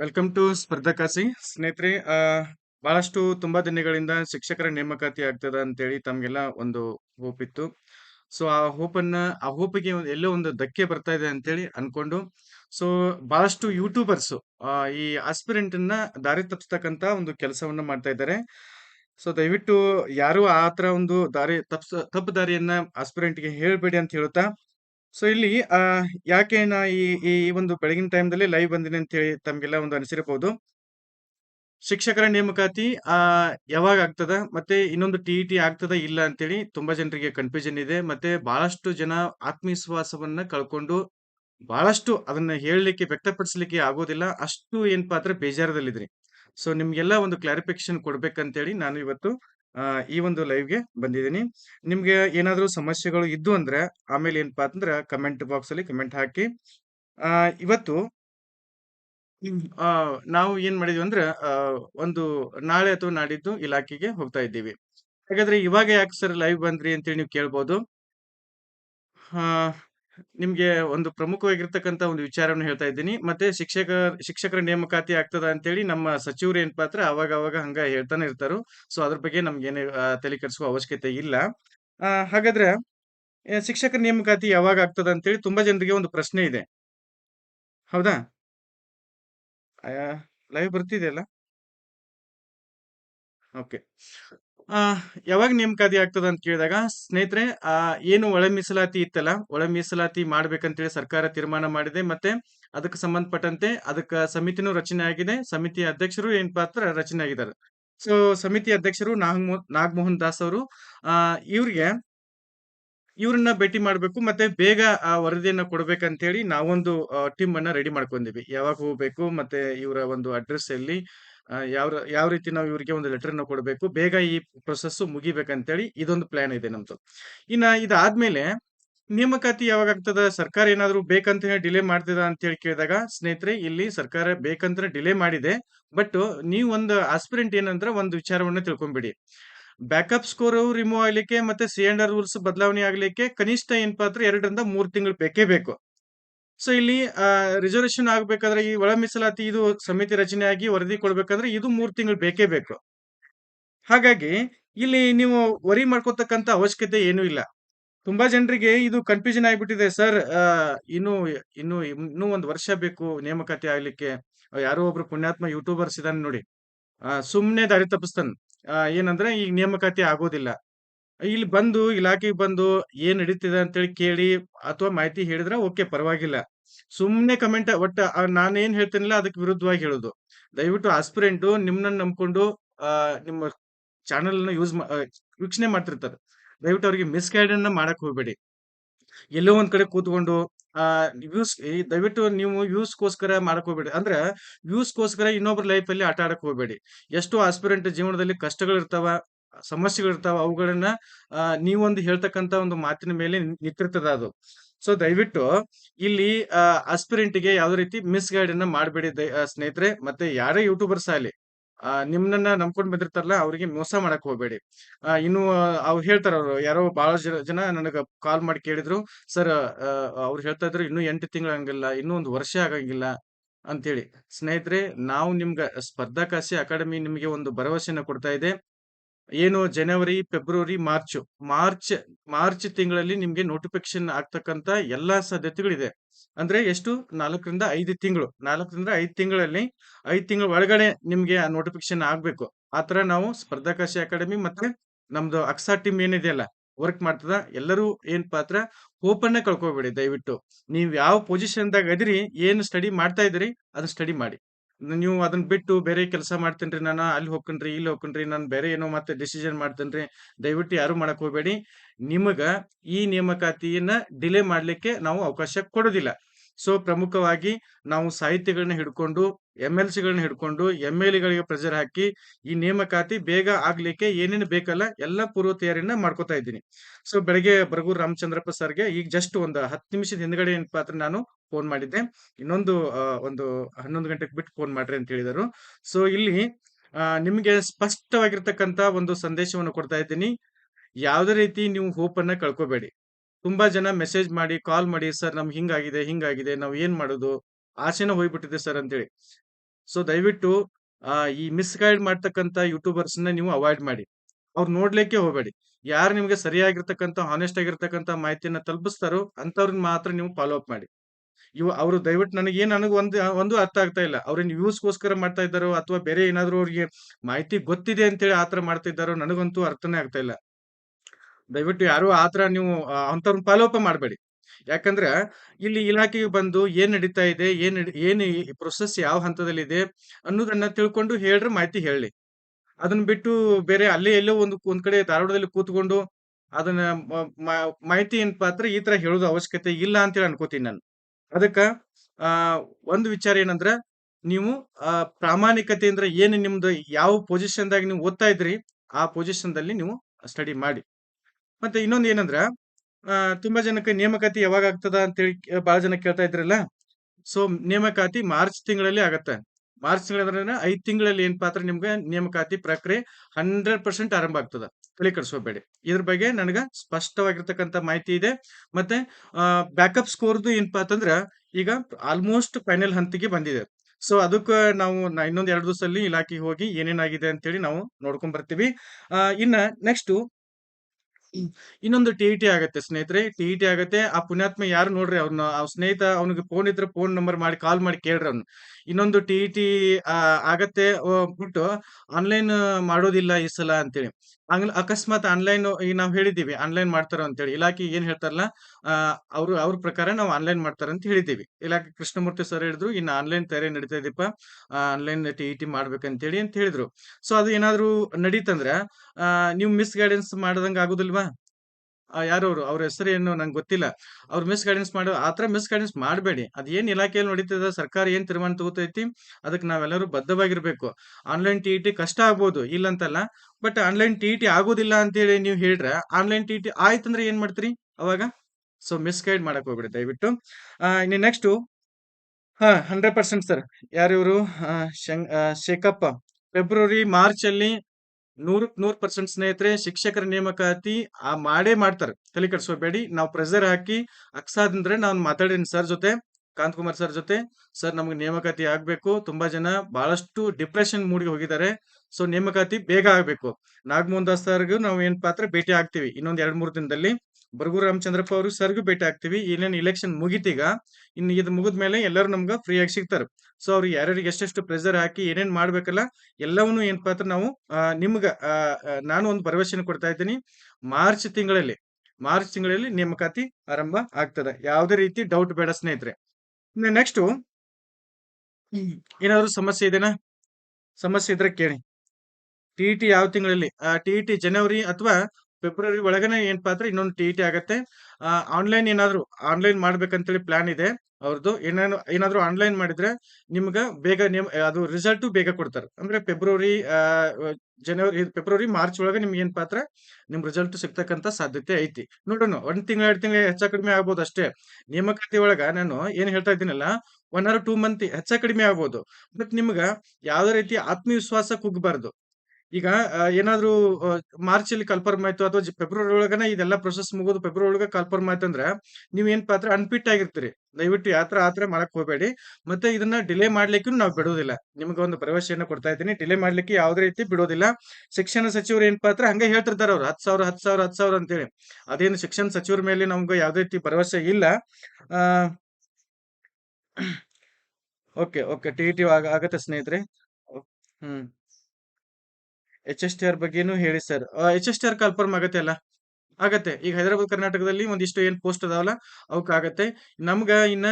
Welcome to ಸ್ಪರ್ಧಕಾಸಿ ಸ್ನೇಹಿತರೆ ಆ, ಬಹಳಷ್ಟು ತುಂಬಾ ದಿನಗಳಿಂದ ಶಿಕ್ಷಕರ ನೇಮಕಾತಿ ಆಗ್ತದ ಅಂತೇಳಿ ತಮ್ಗೆಲ್ಲ ಒಂದು ಹೋಪ್ ಇತ್ತು. ಸೊ ಆ ಹೋಪ್ ಅನ್ನ ಆ ಹೋಪಿಗೆ ಎಲ್ಲೋ ಒಂದು ಧಕ್ಕೆ ಬರ್ತಾ ಇದೆ ಅಂತೇಳಿ ಅನ್ಕೊಂಡು ಸೊ ಬಹಳಷ್ಟು ಯೂಟ್ಯೂಬರ್ಸ್ ಈ ಆಸ್ಪಿರೆಂಟ್ ಅನ್ನ ದಾರಿ ತಪ್ಪಿಸ್ತಕ್ಕಂತ ಒಂದು ಕೆಲಸವನ್ನ ಮಾಡ್ತಾ ಇದ್ದಾರೆ. ಸೊ ದಯವಿಟ್ಟು ಯಾರು ಆ ತರ ಒಂದು ದಾರಿ ತಪ್ಪ ತಪ್ಪು ದಾರಿಯನ್ನ ಆಸ್ಪಿರೆಂಟ್ಗೆ ಹೇಳ್ಬೇಡಿ ಅಂತ ಹೇಳ್ತಾ ಸೊ ಇಲ್ಲಿ ಯಾಕೆ ನಾ ಈ ಈ ಒಂದು ಬೆಳಗಿನ ಟೈಮ್‌ದಲ್ಲಿ ಲೈವ್ ಬಂದಿನಿ ಅಂತ ಹೇಳಿ ತಮ್ಗೆಲ್ಲ ಒಂದು ಅನಿಸಿರಬಹುದು. ಶಿಕ್ಷಕರ ನೇಮಕಾತಿ, ಆ, ಯಾವಾಗ ಆಗ್ತದ? ಮತ್ತೆ ಇನ್ನೊಂದು ಟಿ-ಇ-ಟಿ ಆಗ್ತದ ಇಲ್ಲ ಅಂತೇಳಿ ತುಂಬಾ ಜನರಿಗೆ ಕನ್‌ಫ್ಯೂಷನ್ ಇದೆ. ಮತ್ತೆ ಬಹಳಷ್ಟು ಜನ ಆತ್ಮವಿಶ್ವಾಸವನ್ನ ಕಳ್ಕೊಂಡು ಬಹಳಷ್ಟು ಅದನ್ನ ಹೇಳಲಿಕ್ಕೆ, ವ್ಯಕ್ತಪಡಿಸಲಿಕ್ಕೆ ಆಗೋದಿಲ್ಲ. ಅಷ್ಟು ಏನಪ್ಪಾ ಅಂದ್ರೆ ಬೇಜಾರದಲ್ಲಿದ್ರಿ. ಸೊ ನಿಮ್ಗೆಲ್ಲ ಒಂದು ಕ್ಲಾರಿಫಿಕೇಶನ್ ಕೊಡ್ಬೇಕಂತೇಳಿ ನಾನು ಇವತ್ತು ಈ ಒಂದು ಲೈವ್‌ಗೆ ಬಂದಿದ್ದೀನಿ. ನಿಮ್ಗೆ ಏನಾದರೂ ಸಮಸ್ಯೆಗಳು ಇದ್ದು ಅಂದ್ರೆ, ಆಮೇಲೆ ಏನಪ್ಪಾ ಅಂದ್ರೆ ಕಮೆಂಟ್ ಬಾಕ್ಸ್ ಅಲ್ಲಿ ಕಮೆಂಟ್ ಹಾಕಿ. ಆ, ಇವತ್ತು ನಾವು ಏನ್ ಮಾಡಿದ್ವಿ ಅಂದ್ರೆ ಒಂದು ನಾಳೆ ಅಥವಾ ನಾಡಿದ್ದು ಇಲಾಖೆಗೆ ಹೋಗ್ತಾ ಇದ್ದೀವಿ. ಹಾಗಾದ್ರೆ ಇವಾಗ ಯಾಕೆ ಸರ್ ಲೈವ್ ಬಂದ್ರಿ ಅಂತೇಳಿ ನೀವು ಕೇಳ್ಬೋದು. ನಿಮ್ಗೆ ಒಂದು ಪ್ರಮುಖವಾಗಿರ್ತಕ್ಕಂತ ಒಂದು ವಿಚಾರವನ್ನು ಹೇಳ್ತಾ ಇದ್ದೀನಿ. ಮತ್ತೆ ಶಿಕ್ಷಕ, ಶಿಕ್ಷಕರ ನೇಮಕಾತಿ ಆಗ್ತದ ಅಂತೇಳಿ ನಮ್ಮ ಸಚಿವರು ಏನಪ್ಪಾ ಅಂದ್ರೆ ಅವಾಗ ಅವಾಗ ಹಂಗ ಹೇಳ್ತಾನೆ ಇರ್ತಾರು. ಸೊ ಅದ್ರ ಬಗ್ಗೆ ನಮ್ಗೆ ಏನು ತಲೆ ಅವಶ್ಯಕತೆ ಇಲ್ಲ. ಆ, ಹಾಗಾದ್ರೆ ಶಿಕ್ಷಕರ ನೇಮಕಾತಿ ಯಾವಾಗ ಆಗ್ತದ ಅಂತೇಳಿ ತುಂಬಾ ಜನರಿಗೆ ಒಂದು ಪ್ರಶ್ನೆ ಇದೆ. ಹೌದಾ? ಲೈವ್ ಬರ್ತಿದೆಯಲ್ಲ? ಓಕೆ. ಯಾವಾಗ ನೇಮಕಾತಿ ಆಗ್ತದ ಅಂತ ಕೇಳಿದಾಗ ಸ್ನೇಹಿತರೆ ಆ ಏನು ಒಳ ಮೀಸಲಾತಿ ಇತ್ತಲ್ಲ, ಒಳ ಮೀಸಲಾತಿ ಮಾಡ್ಬೇಕಂತೇಳಿ ಸರ್ಕಾರ ತೀರ್ಮಾನ ಮಾಡಿದೆ. ಮತ್ತೆ ಅದಕ್ಕೆ ಸಂಬಂಧಪಟ್ಟಂತೆ ಅದಕ್ಕೆ ಸಮಿತಿನೂ ರಚನೆ ಆಗಿದೆ. ಸಮಿತಿ ಅಧ್ಯಕ್ಷರು ಏನ್ ಪಾತ್ರ ರಚನೆ ಆಗಿದ್ದಾರೆ. ಸೊ ಸಮಿತಿ ಅಧ್ಯಕ್ಷರು ನಾಗಮೋ ನಾಗಮೋಹನ್ ದಾಸ್ ಅವರು ಆ ಇವ್ರಿಗೆ ಇವ್ರನ್ನ ಭೇಟಿ ಮಾಡ್ಬೇಕು. ಮತ್ತೆ ಬೇಗ ಆ ವರದಿಯನ್ನ ಕೊಡ್ಬೇಕಂತೇಳಿ ನಾವೊಂದು ಅ ಟೀಮ್ ಅನ್ನ ರೆಡಿ ಮಾಡ್ಕೊಂಡಿವಿ ಯಾವಾಗ ಹೋಗ್ಬೇಕು? ಮತ್ತೆ ಇವರ ಒಂದು ಅಡ್ರೆಸ್ ಎಲ್ಲಿ? ಯಾವ ಯಾವ ರೀತಿ ನಾವು ಇವರಿಗೆ ಒಂದು ಲೆಟರ್ ಅನ್ನು ಕೊಡಬೇಕು, ಬೇಗ ಈ ಪ್ರೊಸೆಸ್ ಮುಗಿಬೇಕಂತೇಳಿ ಇದೊಂದು ಪ್ಲಾನ್ ಇದೆ ನಮ್ದು. ಇನ್ನ ಇದಾದ್ಮೇಲೆ ನೇಮಕಾತಿ ಯಾವಾಗ ಆಗ್ತದ? ಸರ್ಕಾರ ಏನಾದರೂ ಬೇಕಂತ ಹೇಳಿ ಡಿಲೇ ಮಾಡ್ತದ ಅಂತೇಳಿ ಕೇಳಿದಾಗ, ಸ್ನೇಹಿತರೆ, ಇಲ್ಲಿ ಸರ್ಕಾರ ಬೇಕಂದ್ರೆ ಡಿಲೇ ಮಾಡಿದೆ. ಬಟ್ ನೀವು ಒಂದು ಆಸ್ಪಿರೆಂಟ್ ಏನಂದ್ರೆ ಒಂದು ವಿಚಾರವನ್ನ ತಿಳ್ಕೊಂಬಿಡಿ. ಬ್ಯಾಕಪ್ ಸ್ಕೋರ್ ರಿಮೂವ್ ಆಗ್ಲಿಕ್ಕೆ ಮತ್ತೆ ಸಿ ಅಂಡ್ ರೂಲ್ಸ್ ಬದಲಾವಣೆ ಆಗ್ಲಿಕ್ಕೆ ಕನಿಷ್ಠ ಏನಪ್ಪಾ ಅಂದ್ರೆ 2 ರಿಂದ 3 ತಿಂಗಳು ಬೇಕೇ ಬೇಕು. ಸೊ ಇಲ್ಲಿ, ಆ ರಿಸರ್ವೇಷನ್ ಆಗ್ಬೇಕಾದ್ರೆ ಈ ಒಳ ಮೀಸಲಾತಿ ಇದು ಸಮಿತಿ ರಚನೆ ಆಗಿ ವರದಿ ಕೊಡ್ಬೇಕಂದ್ರೆ ಇದು ಮೂರು ತಿಂಗಳು ಬೇಕೇ ಬೇಕು. ಹಾಗಾಗಿ, ಇಲ್ಲಿ ನೀವು ವರಿ ಮಾಡ್ಕೋತಕ್ಕಂತ ಅವಶ್ಯಕತೆ ಏನೂ ಇಲ್ಲ. ತುಂಬಾ ಜನರಿಗೆ ಇದು ಕನ್ಫ್ಯೂಷನ್ ಆಗಿಬಿಟ್ಟಿದೆ ಸರ್ ಇನ್ನು ಇನ್ನು, ಇನ್ನೂ ಒಂದು ವರ್ಷ ಬೇಕು ನೇಮಕಾತಿ ಆಗ್ಲಿಕ್ಕೆ. ಯಾರೋ ಒಬ್ರು ಪುಣ್ಯಾತ್ಮ ಯೂಟ್ಯೂಬರ್ಸ್ ಇದಾನೆ ನೋಡಿ. ಸುಮ್ಮನೆ ದಾರಿ ತಪ್ಪಿಸ್ತಾನೆ. ಏನಂದ್ರೆ, ಈಗ ನೇಮಕಾತಿ ಆಗೋದಿಲ್ಲ. ಇಲ್ಲಿ ಬಂದು ಇಲಾಖೆಗೆ ಬಂದು ಏನ್ ನಡೀತಿದೆ ಅಂತೇಳಿ ಕೇಳಿ ಅಥವಾ ಮಾಹಿತಿ ಹೇಳಿದ್ರೆ ಓಕೆ ಪರವಾಗಿಲ್ಲ. ಸುಮ್ನೆ ಕಮೆಂಟ್ ಒಟ್ಟ ನಾನು ನಾನೇನ್ ಹೇಳ್ತೇನಿಲ್ಲ ಅದಕ್ಕೆ ವಿರುದ್ಧವಾಗಿ ಹೇಳೋದು. ದಯವಿಟ್ಟು ಆಸ್ಪಿರೆಂಟ್ ನಿಮ್ಮನ್ನ ನಂಬ್ಕೊಂಡು ನಿಮ್ಮ ನಿಮ್ಮ ಅನ್ನ ಯೂಸ್ ವೀಕ್ಷಣೆ ಮಾಡ್ತಿರ್ತಾರೆ. ದಯವಿಟ್ಟು ಅವರಿಗೆ ಮಿಸ್‌ಗೈಡ್ ಅನ್ನ ಮಾಡಕ್ ಹೋಗ್ಬೇಡಿ. ಎಲ್ಲೋ ಒಂದ್ ಕಡೆ ಕೂತ್ಕೊಂಡು ಆ ವ್ಯೂಸ್ ದಯವಿಟ್ಟು ನೀವು ವ್ಯೂಸ್‌ಗೋಸ್ಕರ ಮಾಡಕ್ ಹೋಗ್ಬೇಡಿ. ಅಂದ್ರೆ ವ್ಯೂಸ್‌ಗೋಸ್ಕರ ಇನ್ನೊಬ್ರ ಲೈಫಲ್ಲಿ ಆಟ ಆಡಕ್ ಹೋಗ್ಬೇಡಿ. ಎಷ್ಟೋ ಆಸ್ಪಿರೆಂಟ್ ಜೀವನದಲ್ಲಿ ಕಷ್ಟಗಳಿರ್ತಾವ, ಸಮಸ್ಯೆಗಳಿರ್ತಾವ. ಅವುಗಳನ್ನ ನೀವೊಂದು ಹೇಳ್ತಕ್ಕಂತ ಒಂದು ಮಾತಿನ ಮೇಲೆ ನಿಂತಿರ್ತದ ಅದು. ಸೊ ದಯವಿಟ್ಟು ಇಲ್ಲಿ, ಆ ಆಸ್ಪಿರೆಂಟ್‌ಗೆ ಯಾವುದೇ ರೀತಿ ಮಿಸ್‌ಗೈಡ್ ಅನ್ನ ಮಾಡಬೇಡಿ ಸ್ನೇಹಿತರೆ. ಮತ್ತೆ ಯಾರೇ ಯೂಟ್ಯೂಬರ್ಸ್ ಆಗಲಿ ನಿಮ್ಮನ್ನ ನಂಬ್ಕೊಂಡ್ ಬಂದಿರ್ತಾರಲ್ಲ, ಅವ್ರಿಗೆ ಮೋಸ ಮಾಡಕ್ ಹೋಗ್ಬೇಡಿ. ಇನ್ನು ಅವ್ರು ಹೇಳ್ತಾರ ಅವ್ರು, ಯಾರೋ ಬಹಳ ಜನ ನನಗ ಕಾಲ್ ಮಾಡಿ ಕೇಳಿದ್ರು. ಸರ್ ಅವ್ರು ಹೇಳ್ತಾ ಇದ್ರು, ಇನ್ನೂ ಎಂಟು ತಿಂಗಳು ಹಂಗಿಲ್ಲ, ಇನ್ನೂ ಒಂದು ವರ್ಷ ಆಗಂಗಿಲ್ಲ ಅಂತೇಳಿ. ಸ್ನೇಹಿತರೆ, ನಾವು ನಿಮ್ಗ ಸ್ಪರ್ಧಾಕಾಸಿ ಅಕಾಡೆಮಿ ನಿಮಗೆ ಒಂದು ಭರವಸೆಯನ್ನ ಕೊಡ್ತಾ ಇದೆ. ಏನು ಜನವರಿ, ಫೆಬ್ರವರಿ, ಮಾರ್ಚ್, ಮಾರ್ಚ್ ಮಾರ್ಚ್ ತಿಂಗಳಲ್ಲಿ ನಿಮ್ಗೆ ನೋಟಿಫಿಕೇಶನ್ ಆಗ್ತಕ್ಕಂತ ಎಲ್ಲಾ ಸಾಧ್ಯತೆಗಳಿದೆ. ಅಂದ್ರೆ ಎಷ್ಟು 4 ರಿಂದ 5 ತಿಂಗಳು. 4 ರಿಂದ 5 ತಿಂಗಳಲ್ಲಿ ಐದು ತಿಂಗಳ ಒಳಗಡೆ ನಿಮ್ಗೆ ಆ ನೋಟಿಫಿಕೇಶನ್ ಆಗ್ಬೇಕು. ಆತರ ತರ ನಾವು ಸ್ಪರ್ಧಾಕಾಶಿ ಅಕಾಡೆಮಿ ಮತ್ತೆ ನಮ್ದು ಅಕ್ಸಾ ಟೀಮ್ ಏನಿದೆಯಲ್ಲ ವರ್ಕ್ ಮಾಡ್ತದ. ಎಲ್ಲರೂ ಏನ್ ಪಾತ್ರ ಹೋಪ್ ಅನ್ನ ಕಳ್ಕೋಬೇಡಿ ದಯವಿಟ್ಟು. ನೀವ್ ಯಾವ ಪೊಸಿಷನ್‌ದಾಗ ಅದಿರಿ, ಏನ್ ಸ್ಟಡಿ ಮಾಡ್ತಾ ಇದೀರಿ ಅದನ್ನ ಸ್ಟಡಿ ಮಾಡಿ. ನೀವು ಅದನ್ನ ಬಿಟ್ಟು ಬೇರೆ ಕೆಲಸ ಮಾಡ್ತೇನ್ರಿ ನಾನು ಅಲ್ಲಿ ಹೋಗ್ತೇನ್ರಿ, ಇಲ್ಲಿ ಹೋಗ್ತೇನ್ರಿ, ನಾನು ಬೇರೆ ಏನೋ ಮತ್ತೆ ಡಿಸಿಷನ್ ಮಾಡ್ತೇನ್ರಿ. ದಯವಿಟ್ಟು ಯಾರು ಮಾಡಕ್ ಹೋಗ್ಬೇಡಿ. ನಿಮಗ ಈ ನೇಮಕಾತಿಯನ್ನ ಡಿಲೇ ಮಾಡ್ಲಿಕ್ಕೆ ನಾವು ಅವಕಾಶ ಕೊಡೋದಿಲ್ಲ. ಸೊ ಪ್ರಮುಖವಾಗಿ ನಾವು ಸಾಹಿತ್ಯಗಳನ್ನ ಹಿಡ್ಕೊಂಡು, ಎಂ ಎಲ್ ಸಿಗಳನ್ನ ಹಿಡ್ಕೊಂಡು, ಎಂ-ಎಲ್-ಎಗಳಿಗೆ ಪ್ರೆಜರ್ ಹಾಕಿ ಈ ನೇಮಕಾತಿ ಬೇಗ ಆಗ್ಲಿಕ್ಕೆ ಏನೇನು ಬೇಕಲ್ಲ ಎಲ್ಲ ಪೂರ್ವ ತಯಾರಿಯನ್ನ ಮಾಡ್ಕೋತಾ ಇದ್ದೀನಿ. ಸೊ ಬೆಳಗ್ಗೆ ಬರಗೂರು ರಾಮಚಂದ್ರಪ್ಪ ಸರ್‌ಗೆ ಈಗ ಜಸ್ಟ್ ಒಂದು 10 ನಿಮಿಷದ ಹಿಂದ್ಗಡೆ ಏನಪ್ಪಾ ಪಾತ್ರ ನಾನು ಫೋನ್ ಮಾಡಿದ್ದೆ. ಇನ್ನೊಂದು ಒಂದು 11 ಗಂಟೆಗೆ ಬಿಟ್ಟು ಫೋನ್ ಮಾಡ್ರಿ ಅಂತ ಹೇಳಿದರು. ಸೊ ಇಲ್ಲಿ ನಿಮಗೆ ಸ್ಪಷ್ಟವಾಗಿರ್ತಕ್ಕಂತ ಒಂದು ಸಂದೇಶವನ್ನು ಕೊಡ್ತಾ ಇದ್ದೀನಿ. ಯಾವುದೇ ರೀತಿ ನೀವು ಹೋಪನ್ನ ಕಳ್ಕೋಬೇಡಿ. ತುಂಬಾ ಜನ ಮೆಸೇಜ್ ಮಾಡಿ, ಕಾಲ್ ಮಾಡಿ ಸರ್ ನಮ್ಗೆ ಹಿಂಗಾಗಿದೆ, ಹಿಂಗಾಗಿದೆ. ನಾವು ಏನ್ ಮಾಡೋದು? ಆಸೆನೂ ಹೋಗ್ಬಿಟ್ಟಿದೆ ಸರ್ ಅಂತೇಳಿ. ಸೊ ದಯವಿಟ್ಟು ಆ, ಈ ಮಿಸ್‌ಗೈಡ್ ಮಾಡ್ತಕ್ಕಂತ ನ ನೀವು ಅವಾಯ್ಡ್ ಮಾಡಿ. ಅವ್ರು ನೋಡ್ಲಿಕ್ಕೆ ಹೋಗಬೇಡಿ ಯಾರು ನಿಮ್ಗೆ ಸರಿಯಾಗಿರ್ತಕ್ಕಂತ, ಹಾನೆಸ್ಟ್ ಆಗಿರ್ತಕ್ಕಂತ ಮಾಹಿತಿಯನ್ನ ತಲುಪಿಸ್ತಾರೋ ಅಂತವ್ರನ್ನ ಮಾತ್ರ ನೀವು ಫಾಲೋ ಅಪ್ ಮಾಡಿ. ಇವು ಅವರು ದಯವಿಟ್ಟು ನನಗೆ ಏನ್ ನನಗೆ ಒಂದು ಒಂದು ಅರ್ಥ ಆಗ್ತಾ ಇಲ್ಲ. ಅವ್ರೇನ್ ವ್ಯೂಸ್‌ಗೋಸ್ಕರ ಮಾಡ್ತಾ ಇದ್ದಾರೋ ಅಥವಾ ಬೇರೆ ಏನಾದ್ರು ಅವ್ರಿಗೆ ಮಾಹಿತಿ ಗೊತ್ತಿದೆ ಅಂತೇಳಿ ಆ ಆತರ ಮಾಡ್ತಾ ಇದ್ದಾರೋ ನನಗಂತೂ ಅರ್ಥನೇ ಆಗ್ತಾ ಇಲ್ಲ. ದಯವಿಟ್ಟು ಯಾರು ಆತರ ನೀವು ಅಂಥವ್ರನ್ನ ಫಾಲೋ ಮಾಡಬೇಡಿ. ಯಾಕಂದ್ರ ಇಲ್ಲಿ ಇಲಾಖೆಗೆ ಬಂದು ಏನ್ ನಡೀತಾ ಇದೆ, ಏನ್ ಏನ್ ಪ್ರೊಸೆಸ್ ಯಾವ ಹಂತದಲ್ಲಿದೆ ಅನ್ನೋದನ್ನ ತಿಳ್ಕೊಂಡು ಹೇಳ್ರೆ ಮಾಹಿತಿ ಹೇಳಲಿ. ಅದನ್ನ ಬಿಟ್ಟು ಬೇರೆ ಅಲ್ಲೇ ಎಲ್ಲೋ ಒಂದು ಒಂದ್ ಕಡೆ ಧಾರವಾಡದಲ್ಲಿ ಕೂತ್ಕೊಂಡು ಅದನ್ನ ಮಾಹಿತಿ ಏನ್ ಪಾತ್ರ ಈ ತರ ಹೇಳೋದು ಅವಶ್ಯಕತೆ ಇಲ್ಲ ಅಂತೇಳಿ ಅನ್ಕೋತೀನಿ ನಾನು. ಅದಕ್ಕ ಒಂದು ವಿಚಾರ ಏನಂದ್ರ ನೀವು ಆ ಅಂದ್ರೆ ಏನು ನಿಮ್ದು ಯಾವ ಪೊಸಿಷನ್‌ದಾಗ ನೀವು ಓದ್ತಾ ಇದ್ರಿ, ಆ ಪೊಸಿಷನ್‌ದಲ್ಲಿ ನೀವು ಸ್ಟಡಿ ಮಾಡಿ. ಮತ್ತೆ ಇನ್ನೊಂದು ಏನಂದ್ರೆ ತುಂಬಾ ಜನಕ್ಕೆ ನೇಮಕಾತಿ ಯಾವಾಗ ಆಗ್ತದ ಅಂತೇಳಿ ಹೇಳಿ ಬಹಳ ಜನ ಕೇಳ್ತಾ ಇದ್ರಲ್ಲ. ಸೊ ನೇಮಕಾತಿ ಮಾರ್ಚ್ ತಿಂಗಳಲ್ಲಿ ಆಗತ್ತೆ. ಮಾರ್ಚ್ ತಿಂಗಳಂದ್ರೆ ಐದು ತಿಂಗಳಲ್ಲಿ ಏನ್ ಪಾತ್ರ ನಿಮ್ಗೆ ನೇಮಕಾತಿ ಪ್ರಕ್ರಿಯೆ 100% ಆರಂಭ ಆಗ್ತದ. ತಲೆ ಕೆಡಿಸ್ಕೋಬೇಡಿ. ಇದ್ರ ಬಗ್ಗೆ ನನಗೆ ಸ್ಪಷ್ಟವಾಗಿರ್ತಕ್ಕಂಥ ಮಾಹಿತಿ ಇದೆ. ಮತ್ತೆ ಬ್ಯಾಕಪ್ ಸ್ಕೋರ್‌ದು ಏನಪ್ಪಾ ಅಂತಂದ್ರೆ ಈಗ ಆಲ್‌ಮೋಸ್ಟ್ ಫೈನಲ್ ಹಂತಿಗೆ ಬಂದಿದೆ. ಸೊ ಅದಕ್ಕೆ ನಾವು ಇನ್ನೊಂದು ಎರಡು ದಿವಸದಲ್ಲಿ ಇಲಾಖೆಗೆ ಹೋಗಿ ಏನೇನಾಗಿದೆ ಅಂತೇಳಿ ನಾವು ನೋಡ್ಕೊಂಡ್ ಬರ್ತೀವಿ. ಇನ್ನ ನೆಕ್ಸ್ಟು ಇನ್ನೊಂದು ಟಿ-ಇ-ಟಿ ಆಗತ್ತೆ ಸ್ನೇಹಿತರೆ. ಟಿ-ಇ-ಟಿ ಆಗತ್ತೆ. ಆ ಪುಣ್ಯಾತ್ಮ ಯಾರು ನೋಡ್ರಿ ಅವ್ರನ್ನ ಅವ್ ಸ್ನೇಹಿತ ಅವ್ನಿಗೆ ಫೋನ್ ಇದ್ರೆ ಫೋನ್ ನಂಬರ್ ಮಾಡಿ ಕಾಲ್ ಮಾಡಿ ಕೇಳ್ರಿ ಅವ್ನು ಇನ್ನೊಂದು ಟಿ-ಇ-ಟಿ ಆ, ಆಗತ್ತೆ ಬಿಟ್ಟು ಆನ್‌ಲೈನ್ ಮಾಡೋದಿಲ್ಲ ಈ ಸಲ ಅಂತೇಳಿ. ಆಂಗ್ಲ ಅಕಸ್ಮಾತ್ ಆನ್‌ಲೈನ್ ಈಗ ನಾವು ಹೇಳಿದ್ದೀವಿ ಆನ್‌ಲೈನ್ ಮಾಡ್ತಾರ ಅಂತೇಳಿ. ಇಲಾಖೆ ಏನ್ ಹೇಳ್ತಾರಲ್ಲ ಅವರು ಅವ್ರು ಪ್ರಕಾರ ನಾವು ಆನ್‌ಲೈನ್ ಮಾಡ್ತಾರ ಅಂತ ಹೇಳಿದ್ದೀವಿ. ಇಲಾಖೆ ಕೃಷ್ಣಮೂರ್ತಿ ಸರ್ ಹೇಳಿದ್ರು, "ಇನ್ನು ಆನ್‌ಲೈನ್ ತಯಾರಿ ನಡೀತಾ ಇದೀಪ ಆನ್‌ಲೈನ್ ಟಿ-ಇ-ಟಿ ಮಾಡ್ಬೇಕಂತೇಳಿ" ಅಂತ ಹೇಳಿದ್ರು. ಸೊ ಅದು ಏನಾದ್ರು ನಡೀತಂದ್ರ ನೀವು ಮಿಸ್ ಗೈಡೆನ್ಸ್ ಮಾಡ್ದಂಗ ಆಗುದಿಲ್ವಾ? ಆ ಅವ್ರ ಅವ್ರ ಏನು ನಂಗೆ ಗೊತ್ತಿಲ್ಲ. ಅವ್ರು ಮಿಸ್ ಗೈಡೆನ್ಸ್ ಮಾಡೋ ಆ ಥರ ಮಿಸ್ ಗೈಡೆನ್ಸ್ ಮಾಡಬೇಡಿ ಅದು ಏನು ಇಲಾಖೆಯಲ್ಲಿ ನಡೀತದೆ ಸರ್ಕಾರ ಏನು ತೀರ್ಮಾನ ತಗೋತೈತಿ ಅದಕ್ಕೆ ನಾವೆಲ್ಲರೂ ಬದ್ಧವಾಗಿರಬೇಕು ಆನ್‌ಲೈನ್ ಟಿ-ಇ-ಟಿ ಕಷ್ಟ ಆಗ್ಬೋದು, ಇಲ್ಲಂತಲ್ಲ. ಬಟ್ ಆನ್‌ಲೈನ್ ಟಿ-ಇ-ಟಿ ಆಗೋದಿಲ್ಲ ಅಂತೇಳಿ ನೀವು ಹೇಳ್ರೆ, ಆನ್‌ಲೈನ್ ಟಿ-ಇ-ಟಿ ಆಯ್ತಂದ್ರೆ ಏನು ಮಾಡ್ತೀರಿ ಅವಾಗ? ಸೊ ಮಿಸ್‌ಗೈಡ್ ಮಾಡಕ್ಕೆ ಹೋಗ್ಬಿಡಿ ದಯವಿಟ್ಟು. ಇನ್ನು ನೆಕ್ಸ್ಟು ಹಾಂ 100% ಸರ್. ಯಾರಿವರು ಶೇಖಪ್ಪ. ಫೆಬ್ರವರಿ, ಮಾರ್ಚಲ್ಲಿ 100ಕ್ಕೆ 100% ಸ್ನೇಹಿತರೆ ಶಿಕ್ಷಕರ ನೇಮಕಾತಿ ಆ ಮಾಡೇ ಮಾಡ್ತಾರೆ. ತಲೆ ಕೆಡಿಸ್ಕೋಬೇಡಿ. ನಾವು ಪ್ರೆಸರ್ ಹಾಕಿ ಅಕ್ಸಾದಂದ್ರೆ ನಾನು ಮಾತಾಡೀನಿ ಸರ್ ಜೊತೆ, ಕಾಂತಕುಮಾರ್ ಸರ್ ಜೊತೆ. ಸರ್ ನಮ್ಗೆ ನೇಮಕಾತಿ ಆಗ್ಬೇಕು. ತುಂಬಾ ಜನ ಬಹಳಷ್ಟು ಡಿಪ್ರೆಷನ್ ಮೂಡ್‌ಗೆ ಹೋಗಿದ್ದಾರೆ. ಸೊ ನೇಮಕಾತಿ ಬೇಗ ಆಗ್ಬೇಕು. ನಾಗಮೋಹನ್ ದಾಸ್ ಸರ್‌ಗೂ ನಾವು ಏನ್ ಪಾತ್ರ ಭೇಟಿ ಆಗ್ತೀವಿ. ಇನ್ನೊಂದ್ 2, 3 ದಿನದಲ್ಲಿ. ಬರಗೂರು ರಾಮಚಂದ್ರಪ್ಪ ಅವರು ಸರ್‌ಗೂ ಭೇಟಿ ಆಗ್ತೀವಿ. ಏನೇನು ಇಲೆಕ್ಷನ್ ಮುಗಿತೀಗ ಇನ್ನು ಇದು ಮುಗಿದ್ಮೇಲೆ ಎಲ್ಲರೂ ನಮ್ಗ ಫ್ರೀಯಾಗಿ ಸಿಗ್ತಾರೆ ಸೊ ಅವ್ರಿಗೆ ಯಾರ್ಯಾರಿಗೆ ಎಷ್ಟೆಷ್ಟು ಪ್ರೆಸರ್ ಹಾಕಿ ಏನೇನ್ ಮಾಡ್ಬೇಕಲ್ಲ, ಎಲ್ಲವನ್ನೂ ಏನಪ್ಪಾ ಅಂದ್ರೆ ನಾವು ನಿಮ್ಗೆ ನಾನು ಒಂದು ಭರವಸೆಯನ್ನು ಕೊಡ್ತಾ ಇದ್ದೀನಿ. ಮಾರ್ಚ್ ತಿಂಗಳಲ್ಲಿ ಮಾರ್ಚ್ ತಿಂಗಳಲ್ಲಿ ನೇಮಕಾತಿ ಆರಂಭ ಆಗ್ತದೆ. ಯಾವುದೇ ರೀತಿ ಡೌಟ್ ಬೇಡ ಸ್ನೇಹಿತರೆ. ನೆಕ್ಸ್ಟು ಏನಾದರೂ ಸಮಸ್ಯೆ ಇದೆನಾ? ಸಮಸ್ಯೆ ಇದ್ರೆ ಕೇಳಿ. ಟಿ-ಇ-ಟಿ ಯಾವ ತಿಂಗಳಲ್ಲಿ? ಆ ಟಿ-ಇ-ಟಿ ಜನವರಿ ಅಥವಾ ಫೆಬ್ರವರಿ ಒಳಗನೆ ಏನಪ್ಪಾ ಅಂದ್ರೆ ಇನ್ನೊಂದು ಟಿ-ಇ-ಟಿ ಆಗತ್ತೆ. ಆ ಆನ್‌ಲೈನ್ ಏನಾದ್ರು ಆನ್‌ಲೈನ್ ಮಾಡ್ಬೇಕಂತೇಳಿ ಪ್ಲಾನ್ ಇದೆ ಅವ್ರದ್ದು. ಏನೇನು ಏನಾದ್ರು ಆನ್‌ಲೈನ್ ಮಾಡಿದ್ರೆ ನಿಮ್ಗ ಬೇಗ ನಿಮ್ ಅದು ರಿಸಲ್ಟು ಬೇಗ ಕೊಡ್ತಾರೆ. ಅಂದ್ರೆ ಫೆಬ್ರವರಿ ಜನವರಿ ಫೆಬ್ರವರಿ, ಮಾರ್ಚ್ ಒಳಗೆ ನಿಮ್ಗೆ ಏನ್ ಅಂದ್ರೆ ನಿಮ್ ರಿಸಲ್ಟ್ ಸಿಗ್ತಕ್ಕಂತ ಸಾಧ್ಯತೆ ಐತಿ. ನೋಡೋಣ ಒಂದ್ ತಿಂಗಳ ಎರಡು ತಿಂಗಳ ಹೆಚ್ಚ ಕಡಿಮೆ ಆಗ್ಬೋದು ಅಷ್ಟೇ. ನೇಮಕಾತಿ ಒಳಗ ನಾನು ಏನ್ ಹೇಳ್ತಾ ಇದ್ದೀನಲ್ಲ ಒನ್ ಆರ್ ಟೂ ಮಂತ್ ಹೆಚ್ಚ ಕಡಿಮೆ ಆಗ್ಬೋದು. ಬಟ್ ನಿಮ್ಗ ಯಾವ್ದೇ ರೀತಿ ಆತ್ಮವಿಶ್ವಾಸ ಕುಗ್ಗಬಾರ್ದು. ಈಗ ಏನಾದ್ರು ಮಾರ್ಚ್ ಮಾರ್ಚಲ್ಲಿ ಕನ್ಫರ್ಮ್ ಆಯ್ತು ಅಥವಾ ಫೆಬ್ರವರಿ ಒಳಗನೆ ಇದೆಲ್ಲ ಪ್ರೊಸೆಸ್ ಮುಗಿದು ಫೆಬ್ರವರಿ ಒಳಗೆ ಕನ್ಫರ್ಮ್ ಅಂದ್ರೆ ನೀವ್ ಏನ್ ಪಾತ್ರ ಅನ್‌ಫಿಟ್ ಆಗಿರ್ತೀರಿ. ದಯವಿಟ್ಟು ಯಾತ್ರ ತರ ಆ ತರ ಮಾಡಕ್ ಹೋಗ್ಬೇಡಿ. ಮತ್ತೆ ಇದನ್ನ ಡಿಲೇ ಮಾಡ್ಲಿಕ್ಕೂ ನಾವು ಬಿಡೋದಿಲ್ಲ. ನಿಮ್ಗೆ ಒಂದು ಭರವಸೆಯನ್ನು ಕೊಡ್ತಾ ಇದ್ದೀನಿ. ಡಿಲೇ ಮಾಡ್ಲಿಕ್ಕೆ ಯಾವುದೇ ರೀತಿ ಬಿಡೋದಿಲ್ಲ. ಶಿಕ್ಷಣ ಸಚಿವರು ಏನ್ ಪಾತ್ರ ಹಂಗೆ ಹೇಳ್ತಿರ್ತಾರ ಅವ್ರು 10,000 10,000 10,000 ಅಂತೇಳಿ. ಅದೇನು ಶಿಕ್ಷಣ ಸಚಿವರ ಮೇಲೆ ನಮ್ಗೆ ಯಾವುದೇ ರೀತಿ ಭರವಸೆ ಇಲ್ಲ. Okay, okay. ಟಿ-ಇ-ಟಿ ಆಗ ಆಗತ್ತೆ ಸ್ನೇಹಿತರೆ. ಓ ಟಿ ಆರ್ ಬಗ್ಗೆನೂ ಹೇಳಿ sir. H S T R confirm ಆಗತ್ತೆ ಅಲ್ಲ? ಆಗತ್ತೆ. ಈಗ ಹೈದರಾಬಾದ್ ಕರ್ನಾಟಕದಲ್ಲಿ ಒಂದಿಷ್ಟು ಏನ್ ಪೋಸ್ಟ್ ಅದಾವಲ್ಲ ಅವಕ್ಕಾಗತ್ತೆ ನಮ್ಗ ಇನ್ನ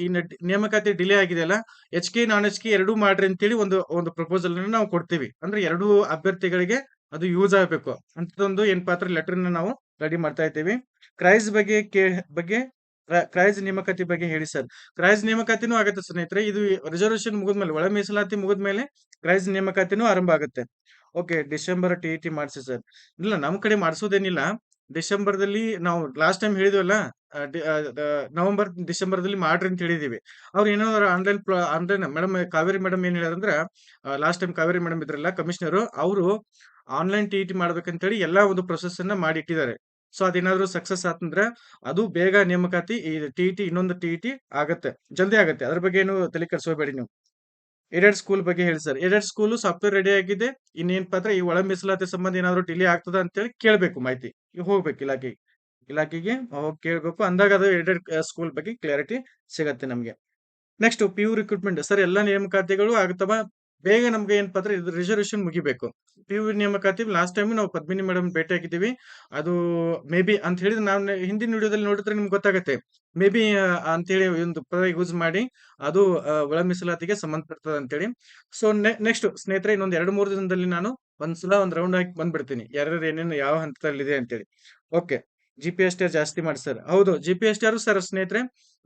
ಈ ನೇಮಕಾತಿ ಡಿಲೇ ಆಗಿದೆಯಲ್ಲ, ಎಚ್.ಕೆ, ನಾನ್ ಎಚ್.ಕೆ ಎರಡೂ ಮಾಡ್ರಿ ಅಂತೇಳಿ ಒಂದು ಒಂದು ಪ್ರಪೋಸಲ್‌ನ ನಾವು ಕೊಡ್ತೀವಿ. ಅಂದ್ರೆ ಎರಡೂ ಅಭ್ಯರ್ಥಿಗಳಿಗೆ ಅದು ಯೂಸ್ ಆಗಬೇಕು ಅಂತದೊಂದು ಏನ್ ಪಾತ್ರ ಲೆಟರ್‌ನ ನಾವು ರೆಡಿ ಮಾಡ್ತಾ ಇದ್ದೀವಿ. ಕ್ರೈಸ್ ಬಗ್ಗೆ ಕೇ ಬಗ್ಗೆ ಕ್ರೈಸ್ ನೇಮಕಾತಿ ಬಗ್ಗೆ ಹೇಳಿ ಸರ್. ಕ್ರೈಸ್ ನೇಮಕಾತಿನೂ ಆಗತ್ತೆ ಸ್ನೇಹಿತರೆ. ಇದು ರಿಸರ್ವೇಶನ್ ಮುಗಿದ್ಮೇಲೆ ಒಳ ಮೀಸಲಾತಿ ಮುಗಿದ್ಮೇಲೆ ಕ್ರೈಸ್ ನೇಮಕಾತಿನೂ ಆರಂಭ ಆಗುತ್ತೆ. ಓಕೆ. ಡಿಸೆಂಬರ್ ಟಿ-ಇ-ಟಿ ಮಾಡಿಸಿ ಸರ್. ಇಲ್ಲ ನಮ್ಮ ಕಡೆ ಮಾಡ್ಸೋದೇನಿಲ್ಲ. ಡಿಸೆಂಬರ್‌ದಲ್ಲಿ ನಾವು ಲಾಸ್ಟ್ ಟೈಮ್ ಹೇಳಿದ್ವಲ್ಲ ನವೆಂಬರ್, ಡಿಸೆಂಬರ್‌ದಲ್ಲಿ ಮಾಡ್ರಿ ಅಂತ ಹೇಳಿದೀವಿ. ಅವ್ರು ಏನೋ online online madam Kaveri madam ಏನ್ ಹೇಳ್ಯಾರಂದ್ರ ಅ ಲಾಸ್ಟ್ ಟೈಮ್ ಕಾವೇರಿ ಮೇಡಮ್ ಇದ್ರಲ್ಲ ಕಮಿಷನರು, ಅವರು ಆನ್‌ಲೈನ್ ಟಿ-ಇ-ಟಿ ಮಾಡ್ಬೇಕಂತೇಳಿ ಎಲ್ಲಾ ಒಂದು ಪ್ರೊಸೆಸ್ ಅನ್ನ ಮಾಡಿ ಇಟ್ಟಿದ್ದಾರೆ. ಸೊ ಅದೇನಾದ್ರು ಸಕ್ಸಸ್ ಆತಂದ್ರೆ ಅದು ಬೇಗ ನೇಮಕಾತಿ ಈ ಟಿ-ಇ-ಟಿ ಇನ್ನೊಂದು ಟಿ-ಇ-ಟಿ ಆಗತ್ತೆ. ಜಲ್ದಿ ಆಗತ್ತೆ. ಅದ್ರ ಬಗ್ಗೆ ಏನು ತಲೆ ಕೆಡಿಸ್ಕೋಬೇಡಿ ನೀವು. ಏಡೆಡ್ ಸ್ಕೂಲ್ ಬಗ್ಗೆ ಹೇಳಿ sir aided school software ready ಆಗಿದೆ. ಇನ್ನೇನ್ ಪಾತ್ರ? ಈ ಒಳ ಮೀಸಲಾತಿ ಸಂಬಂಧ ಏನಾದ್ರು ಡಿಲೇ ಆಗ್ತದ ಅಂತೇಳಿ ಕೇಳ್ಬೇಕು ಮಾಹಿತಿ. ಹೋಗ್ಬೇಕು ಇಲಾಖೆಗೆ ಇಲಾಖೆಗೆ ಹೋಗಿ ಕೇಳ್ಬೇಕು. ಅಂದಾಗ ಅದು ಏಡೆಡ್ ಸ್ಕೂಲ್ ಬಗ್ಗೆ ಕ್ಲಾರಿಟಿ ಸಿಗತ್ತೆ ನಮಗೆ. Next P U recruitment sir ಎಲ್ಲ ನೇಮಕಾತಿಗಳು ಆಗ್ತವ? ಬೇಗ ನಮ್ಗೆ ಏನಪ್ಪಾ ಅಂದ್ರೆ ಇದು ರಿಸರ್ವೇಶನ್ ಮುಗಿಬೇಕು. ಪಿ ಯು ನೇಮಕಾತಿ ಲಾಸ್ಟ್ ಟೈಮ್ ನಾವು ಪದ್ಮಿನಿ ಮೇಡಮ್ ಭೇಟಿ ಆಗಿದ್ದೀವಿ. ಅದು ಮೇ ಬಿ ಅಂತ ಹೇಳಿದ್ರೆ ನಾವು ಹಿಂದಿನ ವಿಡಿಯೋದಲ್ಲಿ ನೋಡಿದ್ರೆ ನಿಮ್ಗೆ ಗೊತ್ತಾಗತ್ತೆ. ಮೇ ಬಿ ಅಂತ ಹೇಳಿ ಒಂದು ಪದ ಯೂಸ್ ಮಾಡಿ, ಅದು ಒಳ ಮೀಸಲಾತಿಗೆ ಸಂಬಂಧಪಡ್ತದೆ ಅಂತೇಳಿ ಸೊ ನೆಕ್ಸ್ಟ್ ಸ್ನೇಹಿತರೆ, ಇನ್ನೊಂದು ಎರಡು ಮೂರು ದಿನದಲ್ಲಿ ನಾನು ಒಂದ್ಸಲ ಒಂದ್ ರೌಂಡ್ ಹಾಕಿ ಬಂದ್ಬಿಡ್ತೀನಿ. ಯಾರ್ಯಾರು ಏನೇನು ಯಾವ ಹಂತದಲ್ಲಿದೆ ಅಂತೇಳಿ okay G P S T ಜಾಸ್ತಿ ಮಾಡಿಸ್ತಾರೆ ಹೌದು G P S T sir ಸ್ನೇಹಿತರೆ,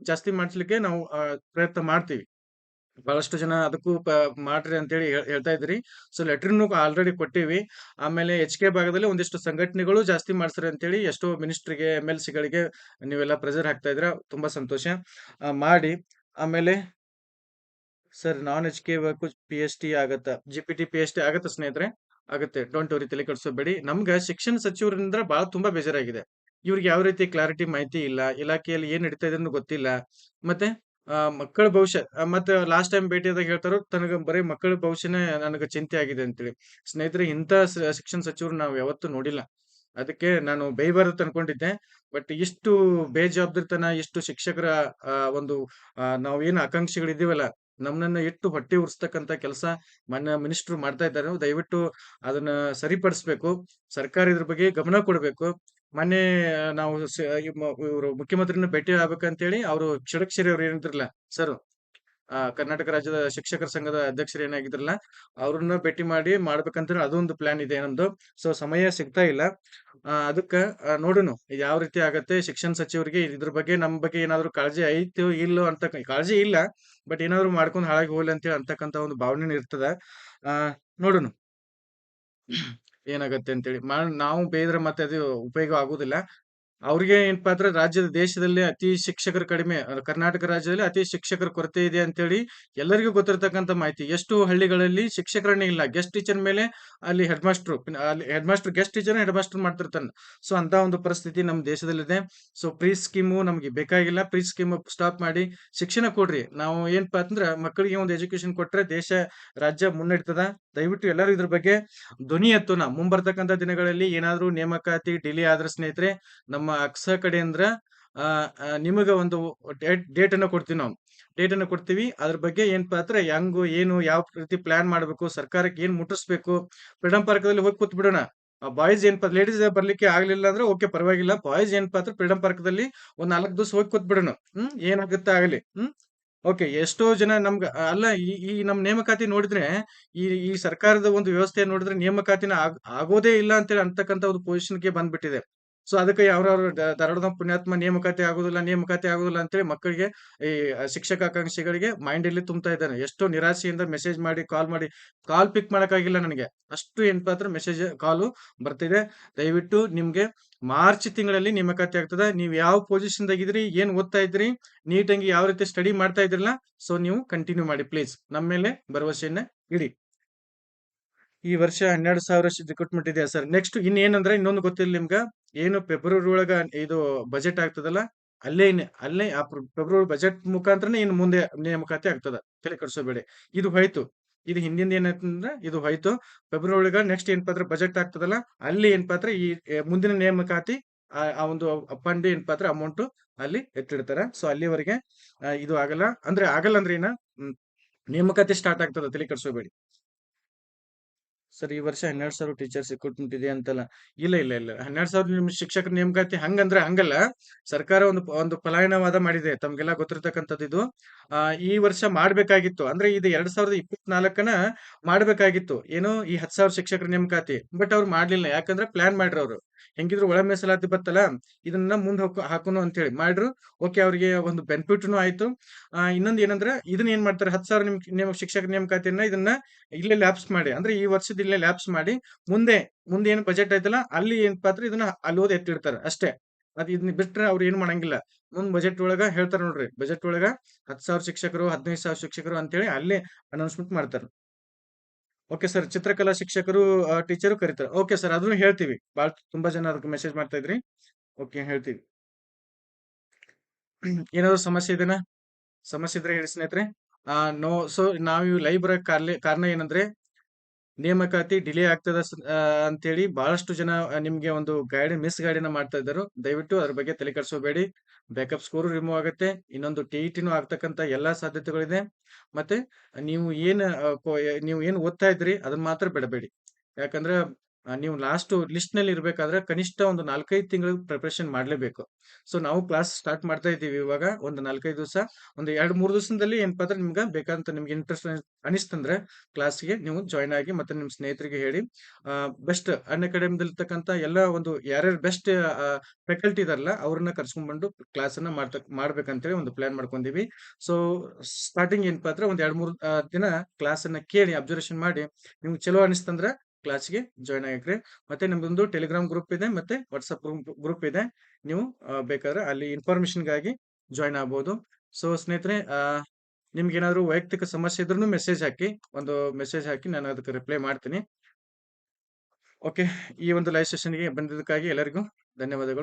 ಜಾಸ್ತಿ ಮಾಡಿಸ್ಲಿಕ್ಕೆ ನಾವು ಪ್ರಯತ್ನ ಮಾಡ್ತೀವಿ. ಬಹಳಷ್ಟು ಜನ ಅದಕ್ಕೂ ಮಾಡ್ರಿ ಅಂತೇಳಿ ಹೇಳ್- ಹೇಳ್ತಾ ಇದ್ರಿ. ಸೊ ಲೆಟರ್ನು ಆಲ್ರೆಡಿ ಕೊಟ್ಟಿವಿ. ಆಮೇಲೆ ಎಚ್ ಕೆ ಭಾಗದಲ್ಲಿ ಒಂದಿಷ್ಟು ಸಂಘಟನೆಗಳು ಜಾಸ್ತಿ ಮಾಡ್ಸ್ರಿ ಅಂತೇಳಿ ಎಷ್ಟೋ ಮಿನಿಸ್ಟ್ರಿಗೆ ಎಂ ಎಲ್ ಸಿಗಳಿಗೆ ನೀವೆಲ್ಲ ಪ್ರೆಸರ್ ಹಾಕ್ತಾ ಇದ್ರ ತುಂಬಾ ಸಂತೋಷ. ಮಾಡಿ. ಆಮೇಲೆ sir non H K work P H T ಆಗತ್ತ. G P T P H T ಆಗತ್ತ ಸ್ನೇಹಿತರೆ? ಆಗುತ್ತೆ. ಡೋಂಟ್ ವರಿ ತಲೆ ಕೆಡಿಸೋಬೇಡಿ ನಮ್ಗೆ ಶಿಕ್ಷಣ ಸಚಿವರಿಂದ ಬಹಳ ತುಂಬಾ ಬೇಜಾರಾಗಿದೆ. ಇವ್ರಿಗೆ ಯಾವ ರೀತಿ ಕ್ಲಾರಿಟಿ ಮಾಹಿತಿ ಇಲ್ಲ, ಇಲಾಖೆಯಲ್ಲಿ ಏನ್ ನಡೀತಾ ಇದೆ ಗೊತ್ತಿಲ್ಲ. ಮತ್ತೆ ಮಕ್ಕಳ ಭವಿಷ್ಯ ಮತ್ತೆ ಲಾಸ್ಟ್ ಟೈಮ್ ಭೇಟಿಯಾದಾಗ ಹೇಳ್ತಾರೋ, ತನಗ ಬರೀ ಮಕ್ಕಳ ಭವಿಷ್ಯನೇ ನನಗೆ ಚಿಂತೆ ಆಗಿದೆ ಅಂತೇಳಿ. ಸ್ನೇಹಿತರೆ ಸ- ಶಿಕ್ಷಣ ಸಚಿವರು ನಾವು ಯಾವತ್ತೂ ನೋಡಿಲ್ಲ. ಅದಕ್ಕೆ ನಾನು ಬೇಯಬಾರದು ಅನ್ಕೊಂಡಿದ್ದೆ. ಬಟ್ ಇಷ್ಟು ಬೇಜವಾಬ್ದಾರಿತನ ಇಷ್ಟು ಶಿಕ್ಷಕರ ಒಂದು ನಾವೇನು ಆಕಾಂಕ್ಷಿಗಳಿದೀವಲ್ಲ ನಮ್ಮನ್ನ ಇಟ್ಟು ಹೊಟ್ಟೆ ಉರ್ಸ್ತಕ್ಕಂತ ಕೆಲಸ ಮಾನ್ಯ ಮಿನಿಸ್ಟ್ರು ಮಾಡ್ತಾ ಇದ್ದಾರೆ. ದಯವಿಟ್ಟು ಅದನ್ನ ಸರಿಪಡಿಸ್ಬೇಕು. ಸರ್ಕಾರ ಇದ್ರ ಬಗ್ಗೆ ಗಮನ ಕೊಡಬೇಕು. ಮೊನ್ನೆ ನಾವು ಇವರು ಮುಖ್ಯಮಂತ್ರಿನ ಭೇಟಿ ಆಗ್ಬೇಕಂತೇಳಿ ಅವರು ಷಡಕ್ಷರಿ ಅವ್ರು ಏನಿದ್ರಲ್ಲ ಸರ್ ಕರ್ನಾಟಕ ರಾಜ್ಯದ ಶಿಕ್ಷಕರ ಸಂಘದ ಅಧ್ಯಕ್ಷರು ಏನಾಗಿದ್ರಲ್ಲ ಅವ್ರನ್ನ ಭೇಟಿ ಮಾಡಿ ಮಾಡ್ಬೇಕಂತ ಅದೊಂದು ಪ್ಲಾನ್ ಇದೆ ನಮ್ದು. ಸೊ, ಸಮಯ ಸಿಗ್ತಾ ಇಲ್ಲ. ಅದಕ್ಕ ನೋಡೋಣ ಯಾವ ರೀತಿ ಆಗತ್ತೆ ಶಿಕ್ಷಣ ಸಚಿವರಿಗೆ ಇದ್ರ ಬಗ್ಗೆ ನಮ್ ಬಗ್ಗೆ ಏನಾದ್ರು ಕಾಳಜಿ ಐತೋ ಇಲ್ಲೋ ಅಂತ ಕಾಳಜಿ ಇಲ್ಲ. ಬಟ್ ಏನಾದ್ರು ಮಾಡ್ಕೊಂಡು ಹಾಳಾಗಿ ಹೋಗ್ಲಿ ಅಂತೇಳಿ ಅಂತಕ್ಕಂತ ಒಂದು ಭಾವನೆ ಇರ್ತದ. ಆ ನೋಡೋಣ ಏನಾಗತ್ತೆ ಅಂತೇಳಿ. ನಾವು ಬೇಯ್ದ್ರೆ ಮತ್ತೆ ಅದು ಉಪಯೋಗ ಆಗುದಿಲ್ಲ. ಅವ್ರಿಗೆ ಏನಪ್ಪಾ ಅಂದ್ರೆ ರಾಜ್ಯದ ದೇಶದಲ್ಲಿ ಅತಿ ಶಿಕ್ಷಕರು ಕಡಿಮೆ ಕರ್ನಾಟಕ ರಾಜ್ಯದಲ್ಲಿ ಅತಿ ಶಿಕ್ಷಕರ ಕೊರತೆ ಇದೆ ಅಂತೇಳಿ ಎಲ್ಲರಿಗೂ ಗೊತ್ತಿರತಕ್ಕಂಥ ಮಾಹಿತಿ. ಎಷ್ಟು ಹಳ್ಳಿಗಳಲ್ಲಿ ಶಿಕ್ಷಕರನ್ನೇ ಇಲ್ಲ ಗೆಸ್ಟ್ ಟೀಚರ್ ಮೇಲೆ ಅಲ್ಲಿ ಹೆಡ್ ಮಾಸ್ಟರ್ ಅಲ್ಲಿ head master guest teacher head master ಮಾಡ್ತಿರ್ತಾನೆ. So ಅಂತ ಒಂದು ಪರಿಸ್ಥಿತಿ ನಮ್ಮ ದೇಶದಲ್ಲಿದೆ. ಸೊ ಪ್ರೀ ಸ್ಕೀಮು ನಮಗೆ ಬೇಕಾಗಿಲ್ಲ. ಪ್ರೀ ಸ್ಕೀಮ್ ಸ್ಟಾಪ್ ಮಾಡಿ ಶಿಕ್ಷಣ ಕೊಡ್ರಿ. ನಾವು ಏನಪ್ಪಾ ಅಂದ್ರೆ ಮಕ್ಕಳಿಗೆ ಒಂದು ಎಜುಕೇಶನ್ ಕೊಟ್ರೆ ದೇಶ, ರಾಜ್ಯ ಮುನ್ನಡೆತದ. ದಯವಿಟ್ಟು ಎಲ್ಲರೂ ಇದ್ರ ಬಗ್ಗೆ ಧ್ವನಿ ಎತ್ತೋಣ. ಮುಂಬರ್ತಕ್ಕಂಥ ದಿನಗಳಲ್ಲಿ ಏನಾದರೂ ನೇಮಕಾತಿ ಡಿಲೇ ಆದ್ರೆ ಸ್ನೇಹಿತರೆ, ನಮ್ಮ ಅಕ್ಸ ಕಡೆಯಿಂದ ಆ, ಆ, ನಿಮಗ ಒಂದು ಡೇಟ್ ಡೇಟ್ ಅನ್ನ ಕೊಡ್ತೀವಿ ನಾವು. ಡೇಟನ್ನು ಕೊಡ್ತೀವಿ. ಅದ್ರ ಬಗ್ಗೆ ಏನಪ್ಪಾ ಅಂದ್ರೆ ಹೆಂಗು ಏನು ಯಾವ ರೀತಿ ಪ್ಲಾನ್ ಮಾಡಬೇಕು ಸರ್ಕಾರಕ್ಕೆ ಏನು ಮುಟ್ಟಿಸ್ಬೇಕು ಫ್ರೀಡಂ ಪಾರ್ಕ್ದಲ್ಲಿ ಹೋಗಿ ಕೂತ್ ಬಿಡೋಣ. ಬಾಯ್ಸ್ ಪಾತ್ರ ಲೇಡೀಸ್ ಬರ್ಲಿಕ್ಕೆ ಆಗ್ಲಿಲ್ಲ ಅಂದ್ರೆ ಓಕೆ ಪರವಾಗಿಲ್ಲ. ಬಾಯ್ಸ್ ಏನಪ್ಪಾ ಅಂದ್ರೆ ಫ್ರೀಡಂ ಪಾರ್ಕ್ದಲ್ಲಿ ಒಂದ್ ನಾಲ್ಕು ದಿವಸ ಹೋಗಿ ಕೂತ್ ಬಿಡೋಣ. ಹ್ಮ್ ಏನಾಗುತ್ತೆ ಆಗಲಿ. ಹ್ಮ್ ಓಕೆ ಎಷ್ಟೋ ಜನ ನಮ್ಗೆ ಅಲ್ಲ ಈ ಈ ನಮ್ಮ ನೇಮಕಾತಿ ನೋಡಿದ್ರೆ ಈ ಈ ಸರ್ಕಾರದ ಒಂದು ವ್ಯವಸ್ಥೆ ನೋಡಿದ್ರೆ ನೇಮಕಾತಿನ ಆಗ್- ಆಗೋದೇ ಇಲ್ಲ ಅಂತೇಳಿ ಅಂತಕ್ಕಂತ ಒಂದು ಪೊಸಿಷನ್ಗೆ ಬಂದ್ಬಿಟ್ಟಿದೆ. ಸೊ ಅದಕ್ಕೆ ಯಾವ್ಯಾವ ಧಾರವಾಡದ ಪುಣ್ಯಾತ್ಮ ನೇಮಕಾತಿ ಆಗೋದಿಲ್ಲ ನೇಮಕಾತಿ ಆಗೋದಿಲ್ಲ ಅಂತೇಳಿ ಮಕ್ಕಳಿಗೆ ಈ ಶಿಕ್ಷಕ ಆಕಾಂಕ್ಷಿಗಳಿಗೆ ಮೈಂಡ್ ಅಲ್ಲಿ ತುಂಬ್ತಾ ಇದ್ದಾನೆ. ಎಷ್ಟು ನಿರಾಶೆಯಿಂದ ಮೆಸೇಜ್ ಮಾಡಿ ಕಾಲ್ ಮಾಡಿ ಕಾಲ್ ಪಿಕ್ ಮಾಡೋಕ್ಕಾಗಿಲ್ಲ ನನಗೆ. ಅಷ್ಟು ಏನ್ ಅಂದ್ರೆ ಮೆಸೇಜ್ ಕಾಲು ಬರ್ತಿದೆ. ದಯವಿಟ್ಟು ನಿಮ್ಗೆ ಮಾರ್ಚ್ ತಿಂಗಳಲ್ಲಿ ನೇಮಕಾತಿ ಆಗ್ತದೆ. ನೀವು ಯಾವ ಪೊಸಿಷನ್ ಇದ್ರಿ, ಏನ್ ಓದ್ತಾ ಇದ್ರಿ, ನೀಟಾಗಿ ಯಾವ ರೀತಿ ಸ್ಟಡಿ ಮಾಡ್ತಾ ಇದ್ರಲ್ಲ ಸೊ ನೀವು ಕಂಟಿನ್ಯೂ ಮಾಡಿ ಪ್ಲೀಸ್ ನಮ್ಮ ಮೇಲೆ ಭರವಸೆಯನ್ನ ಇಡಿ. ಈ ವರ್ಷ ಹನ್ನೆರಡು ಸಾವಿರ ರಿಕ್ರೂಟ್ಮೆಂಟ್ ಇದೆ ಸರ್? ನೆಕ್ಸ್ಟ್ ಇನ್ನೇನಂದ್ರೆ ಇನ್ನೊಂದು ಗೊತ್ತಿಲ್ಲ ನಿಮ್ಗೆ. ಏನು ಫೆಬ್ರವರಿ ಒಳಗ ಇದು ಬಜೆಟ್ ಆಗ್ತದಲ್ಲ, ಅಲ್ಲೇ ಅಲ್ಲೇ ಆ ಫೆಬ್ರವರಿ ಬಜೆಟ್ ಮುಖಾಂತರನೇ ಇನ್ನು ಮುಂದೆ ನೇಮಕಾತಿ ಆಗ್ತದ. ತಲೆ ಕಡಿಸೋಬೇಡಿ ಇದು ಹೋಯ್ತು. ಇದು ಹಿಂದಿಂದ ಏನಂತಂದ್ರೆ ಇದು ಹೋಯ್ತು. ಫೆಬ್ರವರಿ ಒಳಗ ನೆಕ್ಸ್ಟ್ ಏನಪ್ಪಾ ಅಂದ್ರೆ ಬಜೆಟ್ ಆಗ್ತದಲ್ಲ, ಅಲ್ಲಿ ಏನಪ್ಪಾ ಈ ಮುಂದಿನ ನೇಮಕಾತಿ, ಆ ಒಂದು ಫಂಡ್ ಏನಪ್ಪಾ ಅಮೌಂಟ್ ಅಲ್ಲಿ ಎತ್ತಿಡ್ತಾರ. ಸೊ ಅಲ್ಲಿವರೆಗೆ ಇದು ಆಗಲ್ಲ. ಅಂದ್ರೆ ಆಗಲ್ಲ ಅಂದ್ರೆ ಏನ? ನೇಮಕಾತಿ ಸ್ಟಾರ್ಟ್ ಆಗ್ತದ. ತಲೆ ಕೆಡಿಸೋಬೇಡಿ ಸರ್, ಈ ವರ್ಷ ಹನ್ನೆರಡು ಸಾವಿರ ಟೀಚರ್ಸ್ ರಿಕ್ರೂಟ್ಮೆಂಟ್ ಇದೆ ಅಂತಲ್ಲ. ಇಲ್ಲ ಇಲ್ಲ ಇಲ್ಲ. ಹನ್ನೆರಡು ಸಾವಿರ ನಿಮ್ ಶಿಕ್ಷಕರ ನೇಮಕಾತಿ ಹಂಗಂದ್ರೆ ಹಂಗಲ್ಲ. ಸರ್ಕಾರ ಒಂದು ಒಂದು ಪಲಾಯನವಾದ ಮಾಡಿದೆ. ತಮ್ಗೆಲ್ಲ ಗೊತ್ತಿರತಕ್ಕಂಥದ್ದು ಇದು. ಈ ವರ್ಷ ಮಾಡ್ಬೇಕಾಗಿತ್ತು. ಅಂದ್ರೆ ಇದು ಎರಡ್ ಸಾವಿರದ ಇಪ್ಪತ್ನಾಲ್ಕನ ಮಾಡ್ಬೇಕಾಗಿತ್ತು. ಏನು ಈ ಹತ್ತು ಸಾವಿರ ಶಿಕ್ಷಕರ ನೇಮಕಾತಿ. ಬಟ್ ಅವ್ರು ಮಾಡ್ಲಿಲ್ಲ. ಯಾಕಂದ್ರೆ ಪ್ಲಾನ್ ಮಾಡ್ರಿ ಅವರು ಹೆಂಗಿದ್ರು ಒಳ ಮೀಸಲಾತಿ ಬತ್ತಲ್ಲ, ಇದನ್ನ ಮುಂದೆ ಹಾಕೋನು ಅಂತ ಹೇಳಿ ಮಾಡ್ರು. ಓಕೆ ಅವ್ರಿಗೆ ಒಂದು ಬೆನಿಫಿಟ್ನು ಆಯ್ತು. ಇನ್ನೊಂದು ಏನಂದ್ರೆ ಇದನ್ನ ಏನ್ ಮಾಡ್ತಾರೆ, ಹತ್ತು ಸಾವಿರ ನಿಮ್ ಶಿಕ್ಷಕ ನೇಮಕಾತಿಯನ್ನ ಇದನ್ನ ಇಲ್ಲೇ ಲ್ಯಾಬ್ಸ್ ಮಾಡಿ, ಅಂದ್ರೆ ಈ ವರ್ಷದ ಇಲ್ಲೇ ಲ್ಯಾಬ್ಸ್ ಮಾಡಿ, ಮುಂದೆ ಮುಂದೆ ಏನ್ ಬಜೆಟ್ ಐತಲ್ಲ ಅಲ್ಲಿ ಏನ್ ಪಾತ್ರ ಇದನ್ನ ಅಲ್ಲಿ ಓದಿ ಎತ್ತಿಡ್ತಾರೆ ಅಷ್ಟೇ. ಅದ್ ಇದನ್ನ ಬಿಟ್ರೆ ಅವ್ರು ಏನ್ ಮಾಡಂಗಿಲ್ಲ. ಮುಂದ್ ಬಜೆಟ್ ಒಳಗ ಹೇಳ್ತಾರ ನೋಡ್ರಿ ಬಜೆಟ್ ಒಳಗ ಹತ್ತು ಸಾವಿರ ಶಿಕ್ಷಕರು, ಹದಿನೈದು ಸಾವಿರ ಶಿಕ್ಷಕರು ಅಂತೇಳಿ ಅಲ್ಲೇ ಅನೌನ್ಸ್ಮೆಂಟ್ ಮಾಡ್ತಾರೆ. ಓಕೆ ಸರ್ ಚಿತ್ರಕಲಾ ಶಿಕ್ಷಕರು ಟೀಚರು ಕರೀತಾರೆ. ಓಕೆ ಸರ್ ಅದನ್ನು ಹೇಳ್ತೀವಿ. ಭಾಳ ತುಂಬಾ ಜನ ಅದಕ್ಕೆ ಮೆಸೇಜ್ ಮಾಡ್ತಾ ಇದ್ರಿ. ಓಕೆ ಹೇಳ್ತೀವಿ. ಏನಾದ್ರು ಸಮಸ್ಯೆ ಇದೆನಾ? ಸಮಸ್ಯೆ ಇದ್ರೆ ಹೇಳಿ ಸ್ನೇಹಿತರೆ. ನೋ ಸೊ ನಾವು ಲೈವ್ ಬರೋ ಕಾರಣ ಏನಂದ್ರೆ, ನೇಮಕಾತಿ ಡಿಲೇ ಆಗ್ತದ ಅಂತೇಳಿ ಬಹಳಷ್ಟು ಜನ ನಿಮ್ಗೆ ಒಂದು ಗೈಡ್ ಮಿಸ್ ಗೈಡ್ ಮಾಡ್ತಾ ಇದ್ದಾರೆ. ದಯವಿಟ್ಟು ಅದ್ರ ಬಗ್ಗೆ ತಲೆ ಕೆಡಿಸೋಬೇಡಿ ಬ್ಯಾಕಪ್ ಸ್ಕೋರ್ ರಿಮೂವ್ ಆಗುತ್ತೆ. ಇನ್ನೊಂದು ಟಿ ಟಿನೂ ಆಗ್ತಕ್ಕಂಥ ಎಲ್ಲಾ ಸಾಧ್ಯತೆಗಳಿದೆ. ಮತ್ತೆ ನೀವು ಏನು ನೀವು ಏನು ಓದ್ತಾ ಇದ್ರಿ ಅದನ್ನ ಮಾತ್ರ ಬಿಡಬೇಡಿ. ಯಾಕಂದ್ರೆ ನೀವು ಲಾಸ್ಟ್ ಲಿಸ್ಟ್ನಲ್ಲಿ ಇರಬೇಕಾದ್ರೆ ಕನಿಷ್ಠ ಒಂದು ನಾಲ್ಕೈದು ತಿಂಗಳು ಪ್ರಿಪರೇಷನ್ ಮಾಡ್ಲೇಬೇಕು. ಸೊ ನಾವು ಕ್ಲಾಸ್ ಸ್ಟಾರ್ಟ್ ಮಾಡ್ತಾ ಇದ್ದೀವಿ ಇವಾಗ, ಒಂದು ನಾಲ್ಕೈದು ದಿವಸ, ಒಂದು ಎರಡು ಮೂರು ದಿವಸದಲ್ಲಿ ಏನಪ್ಪ ಅಂದ್ರೆ ನಿಮ್ಗೆ ಬೇಕಂತ ನಿಮ್ಗೆ ಇಂಟ್ರೆಸ್ಟ್ ಅನಿಸ್ತಂದ್ರೆ ಕ್ಲಾಸ್ಗೆ ನೀವು ಜಾಯ್ನ್ ಆಗಿ ಮತ್ತೆ ನಿಮ್ಮ ಸ್ನೇಹಿತರಿಗೆ ಹೇಳಿ ಬೆಸ್ಟ್ ಅನ್ ಅಕಾಡೆಮಿದಲ್ಲಿರ್ತಕ್ಕಂಥ ಎಲ್ಲ ಒಂದು ಯಾರ್ಯಾರು ಬೆಸ್ಟ್ ಫ್ಯಾಕಲ್ಟಿ ಇದಾರಲ್ಲ, ಅವ್ರನ್ನ ಕರ್ಸ್ಕೊಂಡ್ಬಂದು ಕ್ಲಾಸ್ ಅನ್ನ ಮಾಡ್ತಾ, ಮಾಡ್ಬೇಕಂತೇಳಿ ಒಂದು ಪ್ಲಾನ್ ಮಾಡ್ಕೊಂಡಿವಿ. ಸೊ ಸ್ಟಾರ್ಟಿಂಗ್ ಏನಪ್ಪ ಅಂದ್ರೆ ಒಂದ್ ಎರಡು ಮೂರು ದಿನ ಕ್ಲಾಸ್ ಅನ್ನ ಕೇಳಿ ಅಬ್ಸರ್ವೇಷನ್ ಮಾಡಿ, ನಿಮ್ಗೆ ಚಲೋ ಅನಿಸ್ತಂದ್ರೆ ಕ್ಲಾಸ್ಗೆ ಜಾಯ್ನ್ ಆಗ್ರಿ ಮತ್ತೆ ನಿಮ್ದೊಂದು ಟೆಲಿಗ್ರಾಮ್ ಗ್ರೂಪ್ ಇದೆ, ಮತ್ತೆ ವಾಟ್ಸ್ಆಪ್ ಗ್ರೂಪ್ ಇದೆ. ನೀವು ಬೇಕಾದ್ರೆ ಅಲ್ಲಿ ಇನ್ಫಾರ್ಮೇಶನ್ಗಾಗಿ ಜಾಯ್ನ್ ಆಗ್ಬೋದು. ಸೊ ಸ್ನೇಹಿತರೆ ನಿಮ್ಗೆ ಏನಾದ್ರು ವೈಯಕ್ತಿಕ ಸಮಸ್ಯೆ ಇದ್ರೂ ಮೆಸೇಜ್ ಹಾಕಿ, ಒಂದು ಮೆಸೇಜ್ ಹಾಕಿ ನಾನು ಅದಕ್ಕೆ ರಿಪ್ಲೈ ಮಾಡ್ತೀನಿ. ಓಕೆ ಈ ಒಂದು ಲೈವ್ ಸೆಷನ್ಗೆ ಬಂದಿದ್ದಕ್ಕಾಗಿ ಎಲ್ಲರಿಗೂ ಧನ್ಯವಾದಗಳು.